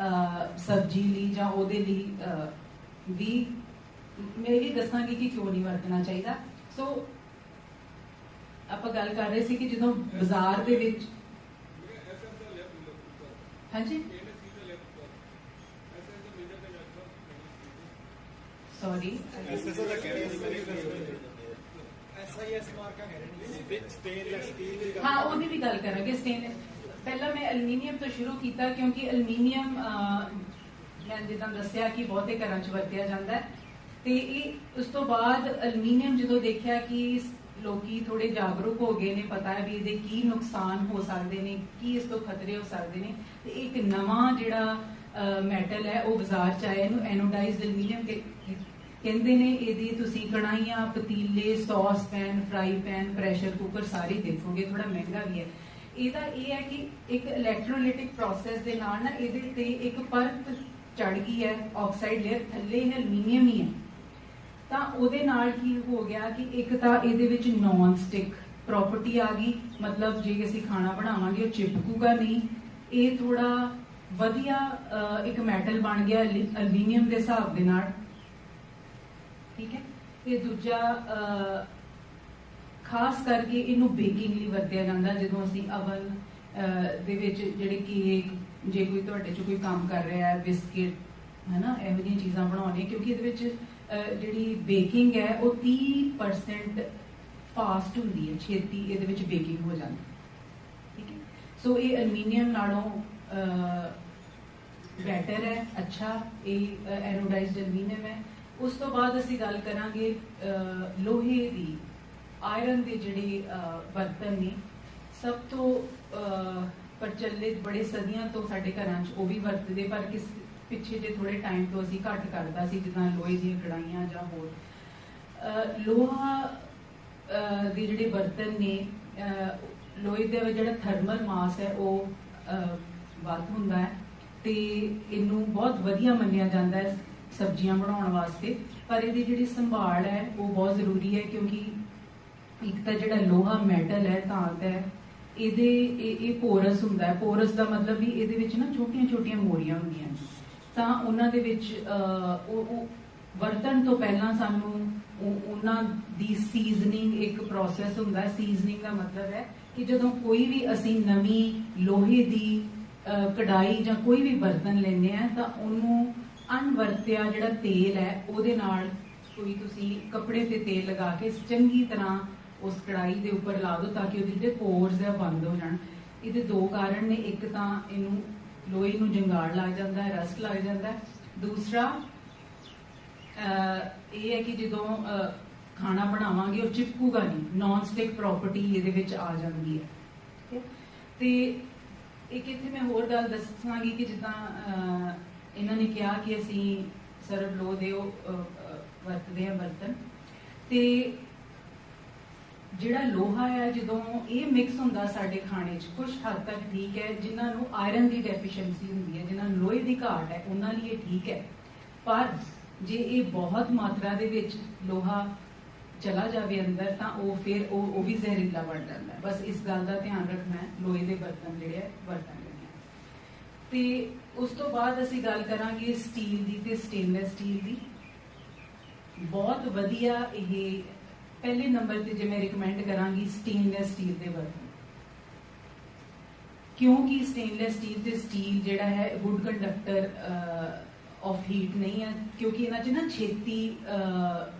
ਅਹ ਸਬਜ਼ੀ ਲਈ ਜਾਂ ਉਹਦੇ ਲਈ ਅਹ ਵੀ ਮੈਂ ਇਹ ਵੀ ਦੱਸਾਂਗੀ ਕਿ ਕਿਉਂ ਨਹੀਂ ਵਰਤਣਾ ਚਾਹੀਦਾ ਸੋ ਆਪਾਂ ਗੱਲ ਕਰ ਰਹੇ ਸੀ ਕਿ ਜਦੋਂ ਬਾਜ਼ਾਰ ਦੇ ਵਿੱਚ ਹਾਂਜੀ ਸੌਰੀ ਐਸਐਸਓ ਦਾ ਕਹਿ ਰਹੇ ਸੀ ਮੇਰੇ ਐਸਆਈਐਸ ਮਾਰਕਾ ਕਹਿ ਰਹੇ ਨੇ ਸਟੇਨਲੈਸ ਸਟੀਲ ਦੀ ਗੱਲ ਹਾਂ ਉਹਦੀ ਵੀ ਗੱਲ ਕਰਾਂਗੇ ਸਟੇਨ ਪਹਿਲਾਂ ਮੈਂ ਐਲੂਮੀਨੀਅਮ ਤੋਂ ਸ਼ੁਰੂ ਕੀਤਾ ਕਿਉਂਕਿ ਐਲੂਮੀਨੀਅਮ ਮੈਂ ਜਿੱਦਾਂ ਦੱਸਿਆ ਕਿ ਬਹੁਤੇ ਘਰਾਂ 'ਚ ਵਰਤਿਆ ਜਾਂਦਾ ਹੈ। ਤੇ ਇਹ ਉਸ ਤੋਂ ਬਾਅਦ ਐਲੂਮੀਨੀਅਮ ਜਦੋਂ ਦੇਖਿਆ ਕਿ ਲੋਕੀ ਥੋੜੇ ਜਾਗਰੂਕ ਹੋ ਗਏ ਨੇ ਪਤਾ ਹੈ ਵੀ ਇਹਦੇ ਕੀ ਨੁਕਸਾਨ ਹੋ ਸਕਦੇ ਨੇ ਕੀ ਇਸ ਤੋਂ ਖਤਰੇ ਹੋ ਸਕਦੇ ਨੇ ਤੇ ਇੱਕ ਨਵਾਂ ਜਿਹੜਾ ਮੈਟਲ ਹੈ ਉਹ ਬਾਜ਼ਾਰ 'ਚ ਆਇਆ ਇਹਨੂੰ ਐਨੋਡਾਈਜ਼ਡ ਐਲੂਮੀਨੀਅਮ ਕਹਿੰਦੇ ਨੇ ਇਹਦੀ ਤੁਸੀਂ ਕੜਾਈਆਂ ਪਤੀਲੇ sauce pan fry pan pressure cooker ਸਾਰੇ ਦੇਖੋਗੇ ਥੋੜਾ ਮਹਿੰਗਾ ਵੀ ਹੈ। ਇਹਦਾ ਇਹ ਹੈ ਕਿ ਇੱਕ ਇਲੈਕਟ੍ਰੋਲਿਟਿਕ ਪ੍ਰੋਸੈਸ ਦੇ ਨਾਲ ਨਾ ਇਹਦੇ ਤੇ ਇੱਕ ਪਰਤ ਚੜ ਗਈ ਹੈ ਆਕਸਾਈਡ ਲੇਅਰ ਥੱਲੇ ਇਹ ਐਲੂਮੀਨੀਅਮ ਹੀ ਹੈ। ਤਾਂ ਉਹਦੇ ਨਾਲ ਕੀ ਹੋ ਗਿਆ ਕਿ ਇੱਕ ਤਾਂ ਇਹਦੇ ਵਿੱਚ ਨਾਨ ਸਟਿਕ ਪ੍ਰਾਪਰਟੀ ਆ ਗਈ, ਮਤਲਬ ਜੇ ਅਸੀਂ ਖਾਣਾ ਬਣਾਵਾਂਗੇ, ਉਹ ਚਿਪਕੂਗਾ ਨਹੀਂ। ਇਹ ਥੋੜਾ ਵਧੀਆ ਇੱਕ ਮੈਟਲ ਬਣ ਗਿਆ ਐਲੂਮੀਨੀਅਮ ਦੇ ਹਿਸਾਬ ਦੇ ਨਾਲ। ਠੀਕ ਹੈ? ਤੇ ਦੂਜਾ ਖਾਸ ਕਰਕੇ ਇਹਨੂੰ ਬੇਕਿੰਗ ਲਈ ਵਰਤਿਆ ਜਾਂਦਾ ਜਦੋਂ ਅਸੀਂ ਅਵਨ ਦੇ ਵਿੱਚ ਜਿਹੜੇ ਕੇਕ ਜੇ ਕੋਈ ਤੁਹਾਡੇ ਚ ਕੋਈ ਕੰਮ ਕਰ ਰਿਹਾ ਹੈ ਬਿਸਕਿਟ ਹੈਨਾ, ਇਹੋ ਜਿਹੀਆਂ ਚੀਜ਼ਾਂ ਬਣਾਉਣੀਆਂ ਕਿਉਂਕਿ ਇਹਦੇ ਵਿੱਚ ਜਿਹੜੀ ਬੇਕਿੰਗ ਹੈ, ਉਹ 30% ਫਾਸਟ ਹੁੰਦੀ ਹੈ, ਛੇਤੀ ਇਹਦੇ ਵਿੱਚ ਬੇਕਿੰਗ ਹੋ ਜਾਂਦੀ। ਠੀਕ ਹੈ? ਸੋ ਇਹ ਐਲੂਮੀਨੀਅਮ ਨਾਲੋਂ ਬੈਟਰ ਹੈ, ਅੱਛਾ, ਇਹ ਐਨੋਡਾਈਜ਼ਡ ਐਲੂਮੀਨੀਅਮ ਹੈ। ਉਸ ਤੋਂ ਬਾਅਦ ਅਸੀਂ ਗੱਲ ਕਰਾਂਗੇ ਲੋਹੇ ਦੀ ਆਇਰਨ ਦੇ ਜਿਹੜੇ ਬਰਤਨ ਨੇ ਸਭ ਤੋਂ ਪ੍ਰਚਲਿਤ ਬੜੇ ਸਦੀਆਂ ਤੋਂ ਸਾਡੇ ਘਰਾਂ 'ਚ ਉਹ ਵੀ ਵਰਤਦੇ, ਪਰ ਕਿਸ ਪਿੱਛੇ ਜੇ ਥੋੜੇ ਟਾਈਮ ਤੋਂ ਅਸੀਂ ਘੱਟ ਕਰਦਾ ਸੀ, ਜਿੱਦਾਂ ਲੋਹੇ ਦੀਆਂ ਕੜਾਈਆਂ ਜਾਂ ਹੋਰ। ਲੋਹਾ ਦੇ ਜਿਹੜੇ ਬਰਤਨ ਨੇ ਲੋਹੇ ਦਾ ਜਿਹੜਾ ਥਰਮਲ ਮਾਸ ਹੈ, ਉਹ ਵੱਧ ਹੁੰਦਾ ਹੈ ਤੇ ਇਹਨੂੰ ਬਹੁਤ ਵਧੀਆ ਮੰਨਿਆ ਜਾਂਦਾ ਹੈ। ਸਬਜ਼ੀਆਂ ਬਣਾਉਣ ਵਾਸਤੇ, ਪਰ ਇਹਦੀ ਜਿਹੜੀ ਸੰਭਾਲ ਹੈ, ਉਹ ਬਹੁਤ ਜ਼ਰੂਰੀ ਹੈ, ਕਿਉਂਕਿ ਇੱਕ ਤਾਂ ਜਿਹੜਾ ਲੋਹਾ ਮੈਟਲ ਹੈ ਧਾਤ ਹੈ ਇਹਦੇ, ਇਹ ਪੋਰਸ ਹੁੰਦਾ ਹੈ। ਪੋਰਸ ਦਾ ਮਤਲਬ ਵੀ ਇਹਦੇ ਵਿੱਚ ਨਾ ਛੋਟੀਆਂ-ਛੋਟੀਆਂ ਮੋਰੀਆਂ ਹੁੰਦੀਆਂ ਨੇ। ਤਾਂ ਉਹਨਾਂ ਦੇ ਵਿੱਚ ਉਹ ਵਰਤਣ ਤੋਂ ਪਹਿਲਾਂ ਸਾਨੂੰ ਉਹਨਾਂ ਦੀ ਸੀਜ਼ਨਿੰਗ ਇੱਕ ਪ੍ਰੋਸੈਸ ਹੁੰਦਾ ਹੈ। ਸੀਜ਼ਨਿੰਗ ਦਾ ਮਤਲਬ ਹੈ ਕਿ ਜਦੋਂ ਕੋਈ ਵੀ ਅਸੀਂ ਨਵੀਂ ਲੋਹੇ ਦੀ ਕਢਾਈ ਜਾਂ ਕੋਈ ਵੀ ਬਰਤਨ ਲੈਂਦੇ ਆ ਤਾਂ ਉਹਨੂੰ ਅਣਵਰਤਿਆ ਜਿਹੜਾ ਤੇਲ ਹੈ ਉਹਦੇ ਨਾਲ ਕੋਈ ਤੁਸੀਂ ਕੱਪੜੇ ਤੇ ਤੇਲ ਲਗਾ ਕੇ ਚੰਗੀ ਤਰ੍ਹਾਂ ਉਸ ਕੜਾਈ ਦੇ ਉੱਪਰ ਲਾ ਦਿਓ ਤਾਂ ਕਿ ਉਹਦੇ ਜਿਹੜੇ ਪੋਰਸ ਆ ਬੰਦ ਹੋ ਜਾਣ। ਇਹਦੇ ਦੋ ਕਾਰਨ ਨੇ ਇੱਕ ਤਾਂ ਇਹਨੂੰ ਲੋਹੇ ਨੂੰ ਜੰਗਾੜ ਲੱਗ ਜਾਂਦਾ ਹੈ ਰਸਟ ਲੱਗ ਜਾਂਦਾ ਹੈ। ਦੂਸਰਾ ਇਹ ਹੈ ਕਿ ਜਦੋਂ ਖਾਣਾ ਬਣਾਵਾਂਗੇ ਉਹ ਚਿਪਕੂਗਾ ਨਹੀਂ। ਨਾਨ ਸਟਿਕ ਪ੍ਰੋਪਰਟੀ ਇਹਦੇ ਵਿੱਚ ਆ ਜਾਂਦੀ ਹੈ। ਠੀਕ ਹੈ? ਤੇ ਇੱਕ ਇੱਥੇ ਮੈਂ ਹੋਰ ਗੱਲ ਦੱਸਾਂਗੀ ਕਿ ਜਿੱਦਾਂ ਅਹ, ਇਹਨਾਂ ਨੇ ਕਿਹਾ ਕਿ ਅਸੀਂ ਸਰਬ ਲੋ ਦੇ ਉਹ ਵਰਤਦੇ ਆ ਬਰਤਨ। ਤੇ ਜਿਹੜਾ ਲੋਹਾ ਹੈ ਜਦੋਂ ਇਹ ਮਿਕਸ ਹੁੰਦਾ ਸਾਡੇ ਖਾਣੇ 'ਚ ਕੁਝ ਹੱਦ ਤੱਕ ਠੀਕ ਹੈ, ਜਿਨ੍ਹਾਂ ਨੂੰ ਆਇਰਨ ਦੀ ਡੈਫੀਸ਼ੀਐਂਸੀ ਹੁੰਦੀ ਹੈ, ਜਿਨ੍ਹਾਂ ਨੂੰ ਲੋਹੇ ਦੀ ਘਾਟ ਹੈ, ਉਹਨਾਂ ਲਈ ਇਹ ਠੀਕ ਹੈ। ਪਰ ਜੇ ਇਹ ਬਹੁਤ ਮਾਤਰਾ ਦੇ ਵਿੱਚ ਲੋਹਾ ਚਲਾ ਜਾਵੇ ਅੰਦਰ, ਤਾਂ ਉਹ ਫਿਰ ਉਹ ਉਹ ਵੀ ਜ਼ਹਿਰੀਲਾ ਬਣ ਜਾਂਦਾ ਹੈ। ਬਸ ਇਸ ਗੱਲ ਦਾ ਧਿਆਨ ਰੱਖਣਾ ਹੈ, ਲੋਹੇ ਦੇ ਬਰਤਨ ਜਿਹੜੇ ਹੈ ਵਰਤਣ ਤੇ ਉਸ ਤੋਂ ਬਾਅਦ ਅਸੀਂ ਗੱਲ ਕਰਾਂਗੇ ਸਟੀਲ ਦੀ ਤੇ ਸਟੇਨਲੈਸ ਸਟੀਲ ਦੀ। ਬਹੁਤ ਵਧੀਆ ਇਹ ਪਹਿਲੇ ਨੰਬਰ ਤੇ ਜੇ ਮੈਂ ਰეკਮੈਂਡ ਕਰਾਂਗੀ ਸਟੇਨਲੈਸ ਸਟੀਲ ਦੇ ਬਰਤਨ ਕਿਉਂਕਿ ਸਟੇਨਲੈਸ ਸਟੀਲ ਤੇ ਸਟੀਲ ਜਿਹੜਾ ਹੈ ਗੁੱਡ ਕੰਡਕਟਰ ਆਫ ਹੀਟ ਨਹੀਂ ਹੈ ਕਿਉਂਕਿ ਇਹਨਾਂ 'ਚ ਨਾ ਛੇਤੀ ਅਹ,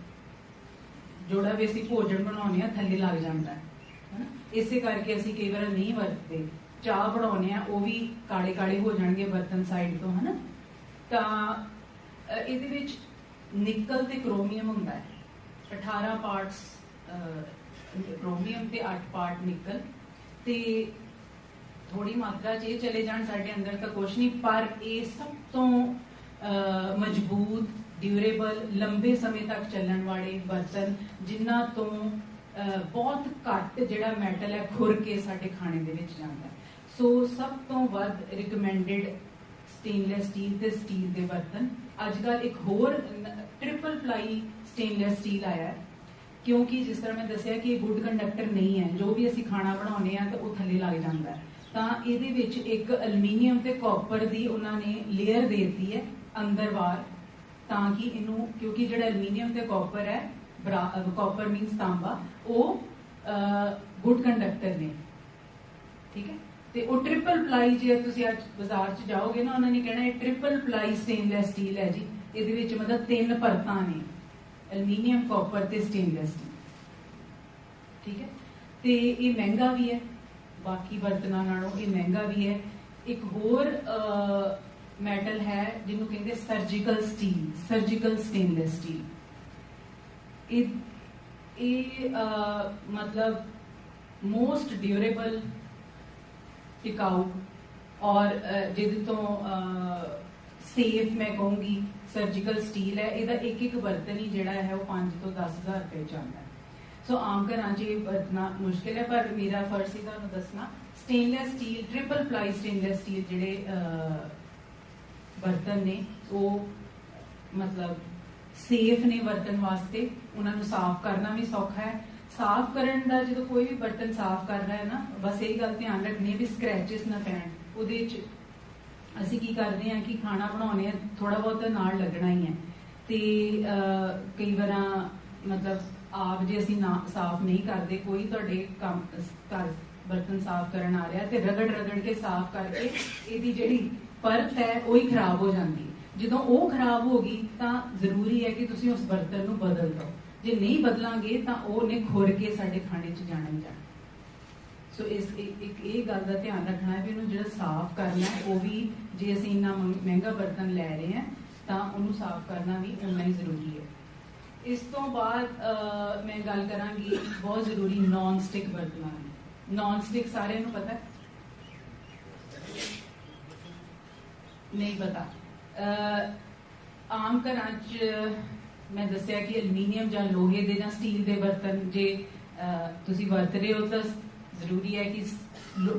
ਜਿਹੜਾ ਵੀ ਅਸੀਂ ਭੋਜਨ ਬਣਾਉਂਦੇ ਆ ਥੱਲੇ ਲੱਗ ਜਾਂਦਾ ਹੈ। ਹਨਾ? ਇਸੇ ਕਰਕੇ ਅਸੀਂ ਕਈ ਵਾਰ ਨਹੀਂ ਵਰਤਦੇ। ਚਾਹ ਬਣਾਉਣੇ ਆ ਉਹ ਵੀ ਕਾਲੇ ਕਾਲੇ ਹੋ ਜਾਣਗੇ ਬਰਤਨ ਸਾਈਡ ਤੋਂ, ਹਨਾ? ਤਾਂ ਇਹਦੇ ਵਿੱਚ ਨਿਕਲ ਤੇ ਕ੍ਰੋਮੀਅਮ ਹੁੰਦਾ ਹੈ। 18 ਪਾਰਟਸ ਕ੍ਰੋਮੀਅਮ ਤੇ 8 ਪਾਰਟ ਨਿਕਲ। ਤੇ ਥੋੜੀ ਮਾਤਰਾ 'ਚ ਇਹ ਚਲੇ ਜਾਣ ਸਾਡੇ ਅੰਦਰ ਤਾਂ ਕੁਛ ਨਹੀਂ, ਪਰ ਇਹ ਸਭ ਤੋਂ ਮਜ਼ਬੂਤ ਡਿਊਰੇਬਲ ਲੰਬੇ ਸਮੇਂ ਤੱਕ ਚੱਲਣ ਵਾਲੇ ਬਰਤਨ, ਜਿਨ੍ਹਾਂ ਤੋਂ ਬਹੁਤ ਘੱਟ ਜਿਹੜਾ ਮੈਟਲ ਹੈ, ਖੁਰ ਕੇ ਸਾਡੇ ਖਾਣੇ ਦੇ ਵਿੱਚ ਜਾਂਦਾ ਹੈ। ਸੋ ਸਭ ਤੋਂ ਵੱਧ ਰਿਕਮੈਂਡਡ ਸਟੇਨਲੈਸ ਸਟੀਲ ਤੇ ਸਟੀਲ ਦੇ ਬਰਤਨ। ਅੱਜ ਕੱਲ ਇੱਕ ਹੋਰ ਟ੍ਰਿਪਲ ਪਲਾਈ ਸਟੇਨਲੈਸ ਸਟੀਲ ਆਇਆ ਹੈ। ਕਿਉਂਕਿ ਜਿਸ ਤਰ੍ਹਾਂ ਮੈਂ ਦੱਸਿਆ ਕਿ ਇਹ ਗੁੱਡ ਕੰਡਕਟਰ ਨਹੀਂ ਹੈ, ਜੋ ਵੀ ਅਸੀਂ ਖਾਣਾ ਬਣਾਉਂਦੇ ਆ ਤਾਂ ਉਹ ਥੱਲੇ ਲੱਗ ਜਾਂਦਾ ਹੈ। ਤਾਂ ਇਹਦੇ ਵਿੱਚ ਇੱਕ ਐਲੂਮੀਨੀਅਮ ਤੇ ਕਾਪਰ ਦੀ ਉਹਨਾਂ ਨੇ ਲੇਅਰ ਦੇ ਦਿੱਤੀ ਹੈ ਅੰਦਰ ਬਾਹਰ ਤਾਂ ਕਿ ਇਹਨੂੰ, ਕਿਉਂਕਿ ਜਿਹੜਾ ਐਲੂਮੀਨੀਅਮ ਤੇ ਕਾਪਰ ਹੈ ਕਾਪਰ ਮੀਨਸ ਤਾਂਬਾ, ਉਹ ਗੁੱਡ ਕੰਡਕਟਰ ਨੇ। ਠੀਕ ਹੈ? ਤੇ ਉਹ ਟ੍ਰਿਪਲ ਪਲਾਈ ਜੇ ਤੁਸੀਂ ਅੱਜ ਬਾਜ਼ਾਰ 'ਚ ਜਾਓਗੇ ਨਾ, ਉਹਨਾਂ ਨੇ ਕਹਿਣਾ ਇਹ ਟ੍ਰਿਪਲ ਪਲਾਈ ਸਟੇਨਲੈਸ ਸਟੀਲ ਹੈ ਜੀ। ਇਹਦੇ ਵਿੱਚ ਮਤਲਬ ਤਿੰਨ ਪਰਤਾਂ ਨੇ। ਐਲੂਮੀਨੀਅਮ ਕਾਪਰ ਤੇ ਸਟੇਨਲੈਸ ਸਟੀਲ ਠੀਕ ਹੈ? ਤੇ ਇਹ ਮਹਿੰਗਾ ਵੀ ਹੈ। ਬਾਕੀ ਬਰਤਨਾਂ ਨਾਲੋਂ ਇਹ ਮਹਿੰਗਾ ਵੀ ਹੈ। ਇੱਕ ਹੋਰ ਮੈਟਲ ਹੈ, ਜਿਹਨੂੰ ਕਹਿੰਦੇ surgical steel surgical stainless steel ਇਹ ਇਹ ਮਤਲਬ ਮੋਸਟ ਡਿਊਰੇਬਲ ਟਿਕਾਊ ਔਰ ਜਿਹਦੇ ਤੋਂ ਸੇਫ ਮੈਂ ਕਹੂੰਗੀ ਸਰਜੀਕਲ ਸਟੀਲ ਹੈ ਇਹਦਾ ਇੱਕ ਇੱਕ ਬਰਤਨ ਹੀ ਜਿਹੜਾ ਹੈ ਉਹ 5 ਤੋਂ 10000 ਰੁਪਏ ਚ ਹੈ ਸੋ ਆਮ ਘਰਾਂ 'ਚ ਇਹ ਵਰਤਣਾ ਮੁਸ਼ਕਿਲ ਹੈ ਪਰ ਮੇਰਾ ਫਰਜ਼ ਸੀ ਤੁਹਾਨੂੰ ਦੱਸਣਾ stainless steel triple ply stainless steel ਜਿਹੜੇ ਬਰਤਨ ਨੇ ਉਹ ਮਤਲਬ ਸੇਫ ਨੇ ਵਰਤਣ ਵਾਸਤੇ ਉਹਨਾਂ ਨੂੰ ਸਾਫ਼ ਕਰਨਾ ਵੀ ਸੌਖਾ ਹੈ ਸਾਫ਼ ਕਰਨ ਦਾ ਜਦੋਂ ਕੋਈ ਵੀ ਬਰਤਨ ਸਾਫ਼ ਕਰ ਰਿਹਾ ਹੈ ਨਾ, ਬਸ ਇਹ ਗੱਲ ਧਿਆਨ ਰੱਖਣੀ ਹੈ ਵੀ ਸਕ੍ਰੈਚਸ ਨਾ ਪੈਣ। ਉਹਦੇ ਵਿੱਚ ਅਸੀਂ ਕੀ ਕਰਦੇ ਹਾਂ ਕਿ ਖਾਣਾ ਬਣਾਉਣੇ ਆ ਥੋੜਾ ਬਹੁਤ ਨਾਲ ਲੱਗਣਾ ਹੀ ਹੈ। ਤੇ ਕਈ ਵਾਰਾਂ ਮਤਲਬ ਆਪ ਜੇ ਅਸੀਂ ਨਾ ਸਾਫ਼ ਨਹੀਂ ਕਰਦੇ, ਕੋਈ ਤੁਹਾਡੇ ਕੰਮ, ਘਰ ਬਰਤਨ ਸਾਫ਼ ਕਰਨ ਆ ਰਿਹਾ ਤੇ ਰਗੜ ਰਗੜ ਕੇ ਸਾਫ਼ ਕਰਕੇ ਇਹਦੀ ਜਿਹੜੀ ਪਰਤ ਹੈ, ਉਹ ਹੀ ਖਰਾਬ ਹੋ ਜਾਂਦੀ ਜਦੋਂ ਉਹ ਖਰਾਬ ਹੋ ਗਈ ਤਾਂ ਜ਼ਰੂਰੀ ਹੈ ਕਿ ਤੁਸੀਂ ਉਸ ਬਰਤਨ ਨੂੰ ਬਦਲ ਦਿਓ। ਜੇ ਨਹੀਂ ਬਦਲਾਂਗੇ ਤਾਂ ਉਹ ਨੇ ਖੁਰ ਕੇ ਸਾਡੇ ਖਾਣੇ 'ਚ ਜਾਣਾ ਹੀ ਜਾਣਾ। ਸੋ ਇਸ ਇੱਕ ਇਹ ਗੱਲ ਦਾ ਧਿਆਨ ਰੱਖਣਾ ਹੈ ਵੀ ਇਹਨੂੰ ਜਿਹੜਾ ਸਾਫ਼ ਕਰਨਾ ਉਹ ਵੀ ਜੇ ਅਸੀਂ ਇੰਨਾ ਮਹਿੰਗਾ ਬਰਤਨ ਲੈ ਰਹੇ ਹਾਂ ਤਾਂ ਉਹਨੂੰ ਸਾਫ਼ ਕਰਨਾ ਵੀ ਉਨਾ ਹੀ ਜ਼ਰੂਰੀ ਹੈ। ਇਸ ਤੋਂ ਬਾਅਦ ਮੈਂ ਗੱਲ ਕਰਾਂਗੀ ਬਹੁਤ ਜ਼ਰੂਰੀ ਨਾਨ ਸਟਿਕ ਬਰਤਨਾਂ ਦੀ। ਨਾਨ ਸਟਿਕ ਸਾਰਿਆਂ ਨੂੰ ਪਤਾ ਨਹੀਂ ਪਤਾ। ਅਹ, ਆਮ ਘਰਾਂ 'ਚ ਮੈਂ ਦੱਸਿਆ ਕਿ ਐਲੂਮੀਨੀਅਮ ਜਾਂ ਲੋਹੇ ਦੇ ਜਾਂ ਸਟੀਲ ਦੇ ਬਰਤਨ ਜੇ ਤੁਸੀਂ ਵਰਤ ਰਹੇ ਹੋ ਤਾਂ ਜ਼ਰੂਰੀ ਹੈ ਕਿ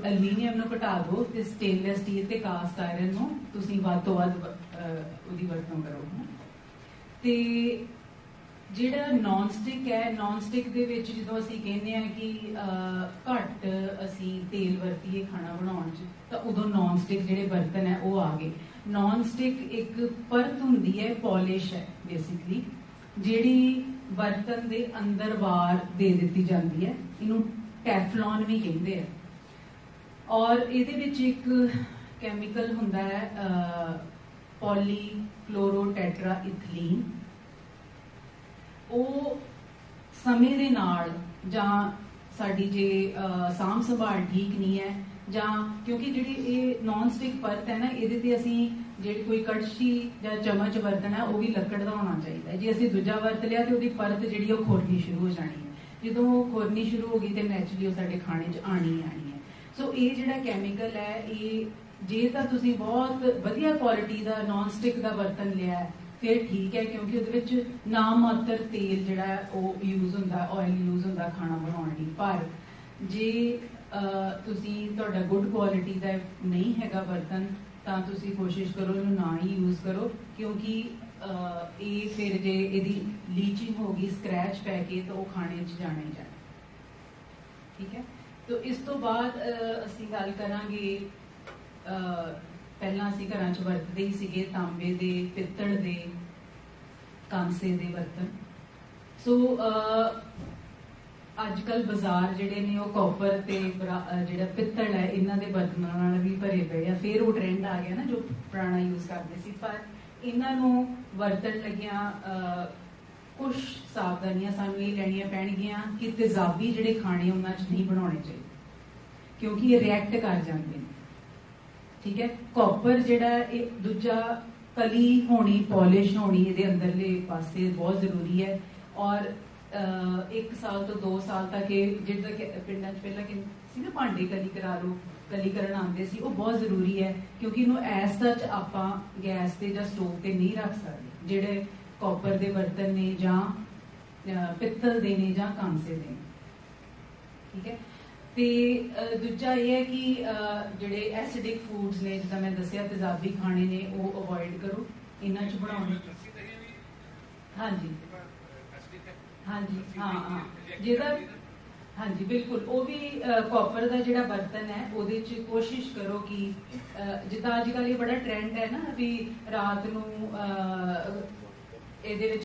ਐਲੂਮੀਨੀਅਮ ਨੂੰ ਘਟਾ ਦਿਓ ਤੇ ਸਟੇਨਲੈਸ ਸਟੀਲ ਤੇ ਕਾਸਟ ਆਇਰਨ ਨੂੰ ਤੁਸੀਂ ਵੱਧ ਤੋਂ ਵੱਧ ਉਹਦੀ ਵਰਤੋਂ ਕਰੋ। ਤੇ ਜਿਹੜਾ ਨਾਨ ਸਟਿਕ ਹੈ ਨਾਨ ਸਟਿਕ ਦੇ ਵਿੱਚ ਜਦੋਂ ਅਸੀਂ ਕਹਿੰਦੇ ਆ ਕਿ ਘੱਟ ਅਸੀਂ ਤੇਲ ਵਰਤੀਏ ਖਾਣਾ ਬਣਾਉਣ 'ਚ, ਤਾਂ ਉਦੋਂ ਨਾਨ ਸਟਿਕ ਜਿਹੜੇ ਬਰਤਨ ਹੈ ਉਹ ਆ ਗਏ। ਨਾਨ ਸਟਿਕ ਇੱਕ ਪਰਤ ਹੁੰਦੀ ਹੈ ਪਾਲਿਸ਼ ਹੈ ਬੇਸਿਕਲੀ ਜਿਹੜੀ ਬਰਤਨ ਦੇ ਅੰਦਰ ਬਾਹਰ ਦੇ ਦਿੱਤੀ ਜਾਂਦੀ ਹੈ ਇਹਨੂੰ ਟੈਫਲੌਨ ਵੀ ਕਹਿੰਦੇ ਆ। ਔਰ ਇਹਦੇ ਵਿੱਚ ਇੱਕ ਕੈਮੀਕਲ ਹੁੰਦਾ ਹੈ ਪੋਲੀ ਕਲੋਰੋਟੈਟਰਾ ਇਥਲੀਨ ਉਹ ਸਮੇਂ ਦੇ ਨਾਲ ਜਾਂ ਸਾਡੀ ਜੇ ਅਹ, ਸਾਂਭ ਸੰਭਾਲ ਠੀਕ ਨਹੀਂ ਹੈ ਜਾਂ ਕਿਉਂਕਿ ਜਿਹੜੀ ਇਹ ਨਾਨ ਸਟਿਕ ਪਰਤ ਹੈ ਨਾ ਇਹਦੇ ਤੇ ਅਸੀਂ ਜਿਹੜੀ ਕੋਈ ਕੜਛੀ ਜਾਂ ਚਮਚ ਵਰਤਣਾ ਹੈ, ਉਹ ਵੀ ਲੱਕੜ ਦਾ ਹੋਣਾ ਚਾਹੀਦਾ ਜੇ ਅਸੀਂ ਦੂਜਾ ਵਰਤ ਲਿਆ ਤੇ ਉਹਦੀ ਪਰਤ ਜਿਹੜੀ ਉਹ ਖੋਰਨੀ ਸ਼ੁਰੂ ਹੋ ਜਾਣੀ ਹੈ। ਜਦੋਂ ਉਹ ਖੋਰਨੀ ਸ਼ੁਰੂ ਹੋ ਗਈ ਤੇ ਨੈਚੁਰਲੀ ਉਹ ਸਾਡੇ ਖਾਣੇ 'ਚ ਆਣੀ ਆਣੀ ਹੈ। ਸੋ ਇਹ ਜਿਹੜਾ ਕੈਮੀਕਲ ਹੈ ਇਹ ਜੇ ਤਾਂ ਤੁਸੀਂ ਬਹੁਤ ਵਧੀਆ ਕੁਆਲਿਟੀ ਦਾ ਨਾਨ ਸਟਿਕ ਦਾ ਬਰਤਨ ਲਿਆ ਹੈ ਫਿਰ ਠੀਕ ਹੈ ਕਿਉਂਕਿ ਉਹਦੇ ਵਿੱਚ ਨਾ ਮਾਤਰ ਤੇਲ ਜਿਹੜਾ ਉਹ ਯੂਜ਼ ਹੁੰਦਾ ਆਇਲ ਯੂਜ਼ ਹੁੰਦਾ ਖਾਣਾ ਬਣਾਉਣ ਲਈ। ਪਰ ਜੇ ਤੁਸੀਂ ਤੁਹਾਡਾ ਗੁੱਡ ਕੁਆਲਿਟੀ ਦਾ ਨਹੀਂ ਹੈਗਾ ਬਰਤਨ ਤਾਂ ਤੁਸੀਂ ਕੋਸ਼ਿਸ਼ ਕਰੋ, ਇਹਨੂੰ ਨਾ ਹੀ ਯੂਜ਼ ਕਰੋ, ਕਿਉਂਕਿ ਇਹ ਫਿਰ ਜੇ ਇਹਦੀ ਲੀਚਿੰਗ ਹੋ ਗਈ ਸਕ੍ਰੈਚ ਪੈ ਕੇ ਤਾਂ ਉਹ ਖਾਣੇ 'ਚ ਜਾਣਾ ਹੀ ਜਾਣਾ। ਠੀਕ ਹੈ? ਤੋ ਇਸ ਤੋਂ ਬਾਅਦ ਅਸੀਂ ਗੱਲ ਕਰਾਂਗੇ ਪਹਿਲਾਂ ਅਸੀਂ ਘਰਾਂ 'ਚ ਵਰਤਦੇ ਹੀ ਸੀਗੇ, ਤਾਂਬੇ ਦੇ, ਪਿੱਤਲ ਦੇ, ਕਾਂਸੇ ਦੇ ਬਰਤਨ। ਸੋ ਅੱਜ ਕੱਲ ਬਾਜ਼ਾਰ ਜਿਹੜੇ ਨੇ ਉਹ ਕਾਪਰ ਤੇ ਜਿਹੜਾ ਪਿੱਤਲ ਹੈ, ਇਹਨਾਂ ਦੇ ਬਰਤਨਾਂ ਨਾਲ ਵੀ ਭਰੇ ਪਏ ਆ। ਫਿਰ ਉਹ ਟ੍ਰੈਂਡ ਆ ਗਿਆ ਨਾ ਜੋ ਪੁਰਾਣਾ ਯੂਜ਼ ਕਰਦੇ ਸੀ। ਪਰ ਇਹਨਾਂ ਨੂੰ ਵਰਤਣ ਲੱਗਿਆਂ ਕੁਝ ਸਾਵਧਾਨੀਆਂ ਸਾਨੂੰ ਇਹ ਲੈਣੀਆਂ ਪੈਣਗੀਆਂ ਕਿ ਤੇਜ਼ਾਬੀ ਜਿਹੜੇ ਖਾਣੇ ਉਹਨਾਂ 'ਚ ਨਹੀਂ ਬਣਾਉਣੇ ਚਾਹੀਦੇ, ਕਿਉਂਕਿ ਇਹ ਰਿਐਕਟ ਕਰ ਜਾਂਦੇ ਨੇ। ਠੀਕ ਹੈ? ਕਾਪਰ ਜਿਹੜਾ ਇਹ ਦੂਜਾ ਕਲੀ ਹੋਣੀ ਪਾਲਿਸ਼ ਹੋਣੀ ਇਹਦੇ ਅੰਦਰਲੇ ਪਾਸੇ ਬਹੁਤ ਜ਼ਰੂਰੀ ਹੈ। ਔਰ ਅਹ, ਇੱਕ ਸਾਲ ਤੋਂ 2 ਸਾਲ ਤੱਕ ਇਹ ਜਿਹੜਾ ਕਿ ਪਿੰਡਾਂ 'ਚ ਪਹਿਲਾਂ ਕਿ ਸੀ ਨਾ ਭਾਂਡੇ ਕਲੀ ਕਰਾ ਲਓ ਕਲੀ ਕਰਨ ਆਉਂਦੇ ਸੀ ਉਹ ਬਹੁਤ ਜ਼ਰੂਰੀ ਹੈ ਕਿਉਂਕਿ ਇਹਨੂੰ ਐਸ ਸੱਚ ਆਪਾਂ ਗੈਸ ਤੇ ਜਾਂ ਸਟੋਵ ਤੇ ਨਹੀਂ ਰੱਖ ਸਕਦੇ। ਜਿਹੜੇ ਕਾਪਰ ਦੇ ਬਰਤਨ ਨੇ ਜਾਂ ਪਿੱਤਲ ਦੇ ਨੇ ਜਾਂ ਕਾਂਸੇ ਦੇ ਨੇ। ਠੀਕ ਹੈ? ਤੇ ਦੂਜਾ ਇਹ ਹੈ ਕਿ ਜਿਹੜੇ ਐਸਿਡਿਕ ਫੂਡਸ ਨੇ ਜਿੱਦਾਂ ਮੈਂ ਦੱਸਿਆ ਤੇਜ਼ਾਬੀ ਖਾਣੇ ਨੇ ਉਹ ਅਵੋਇਡ ਕਰੋ। ਇਹਨਾਂ ਚ ਬਣਾਉਣ। ਹਾਂਜੀ। ਹਾਂਜੀ ਹਾਂ ਹਾਂ। ਜਿਹਦਾ ਹਾਂਜੀ ਬਿਲਕੁਲ। ਉਹ ਵੀ ਕਾਪਰ ਦਾ ਜਿਹੜਾ ਬਰਤਨ ਹੈ ਉਹਦੇ ਚ ਕੋਸ਼ਿਸ਼ ਕਰੋ ਕਿ ਜਿੱਦਾਂ ਅੱਜ ਕੱਲ੍ਹ ਇਹ ਬੜਾ ਟ੍ਰੈਂਡ ਹੈ ਨਾ ਵੀ ਰਾਤ ਨੂੰ ਇਹਦੇ ਵਿੱਚ